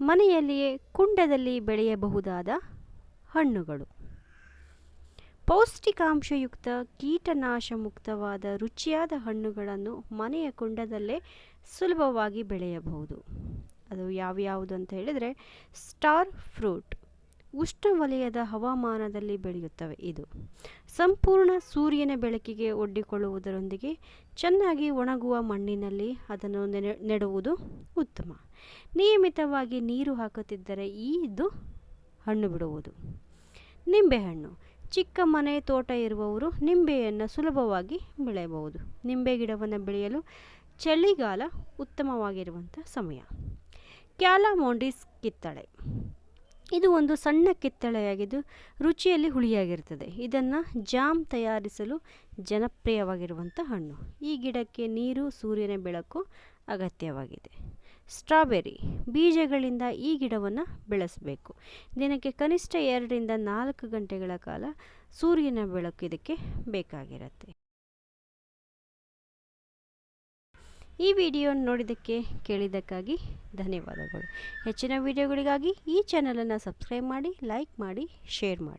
ಮನೆಯಲ್ಲಿಯೇ ಕುಂಡದಲ್ಲಿ ಬೆಳೆಯಬಹುದಾದ ಹಣ್ಣುಗಳು. ಪೌಷ್ಟಿಕಾಂಶಯುಕ್ತ ಕೀಟನಾಶ ಮುಕ್ತವಾದ ರುಚಿಯಾದ ಹಣ್ಣುಗಳನ್ನು ಮನೆಯ ಕುಂಡದಲ್ಲೇ ಸುಲಭವಾಗಿ ಬೆಳೆಯಬಹುದು. ಅದು ಯಾವ್ಯಾವುದು ಅಂತ ಹೇಳಿದರೆ, ಸ್ಟಾರ್ ಫ್ರೂಟ್. ಉಷ್ಣವಲಯದ ಹವಾಮಾನದಲ್ಲಿ ಬೆಳೆಯುತ್ತವೆ ಇದು. ಸಂಪೂರ್ಣ ಸೂರ್ಯನ ಬೆಳಕಿಗೆ ಒಡ್ಡಿಕೊಳ್ಳುವುದರೊಂದಿಗೆ ಚೆನ್ನಾಗಿ ಒಣಗುವ ಮಣ್ಣಿನಲ್ಲಿ ಅದನ್ನು ನೆನೆ, ನೆಡುವುದು ಉತ್ತಮ. ನಿಯಮಿತವಾಗಿ ನೀರು ಹಾಕುತ್ತಿದ್ದರೆ ಈ ಇದು ಹಣ್ಣು ಬಿಡುವುದು. ನಿಂಬೆಹಣ್ಣು. ಚಿಕ್ಕ ಮನೆ ತೋಟ ಇರುವವರು ನಿಂಬೆಯನ್ನು ಸುಲಭವಾಗಿ ಬೆಳೆಯಬಹುದು. ನಿಂಬೆ ಗಿಡವನ್ನು ಬೆಳೆಯಲು ಚಳಿಗಾಲ ಉತ್ತಮವಾಗಿರುವಂಥ ಸಮಯ. ಕ್ಯಾಲಾಮೋಂಡಿಸ್ ಕಿತ್ತಳೆ. ಇದು ಒಂದು ಸಣ್ಣ ಕಿತ್ತಳೆಯಾಗಿದ್ದು ರುಚಿಯಲ್ಲಿ ಹುಳಿಯಾಗಿರ್ತದೆ ಇದನ್ನು ಜಾಮ್ ತಯಾರಿಸಲು ಜನಪ್ರಿಯವಾಗಿರುವಂಥ ಹಣ್ಣು. ಈ ಗಿಡಕ್ಕೆ ನೀರು, ಸೂರ್ಯನ ಬೆಳಕು ಅಗತ್ಯವಾಗಿದೆ. ಸ್ಟ್ರಾಬೆರಿ ಬೀಜಗಳಿಂದ ಈ ಗಿಡವನ್ನು ಬೆಳೆಸಬೇಕು. ದಿನಕ್ಕೆ ಕನಿಷ್ಠ ಎರಡರಿಂದ ನಾಲ್ಕು ಗಂಟೆಗಳ ಕಾಲ ಸೂರ್ಯನ ಬೆಳಕು ಇದಕ್ಕೆ ಬೇಕಾಗಿರುತ್ತೆ. ಈ ವಿಡಿಯೋ ನೋಡಿದ್ದಕ್ಕೆ ಕೇಳಿದ್ದಕ್ಕಾಗಿ ಧನ್ಯವಾದಗಳು. ಹೆಚ್ಚಿನ ವಿಡಿಯೋಗಳಿಗಾಗಿ ಈ ಚಾನಲನ್ನು ಸಬ್ಸ್ಕ್ರೈಬ್ ಮಾಡಿ ಲೈಕ್ ಮಾಡಿ ಶೇರ್ ಮಾಡಿ.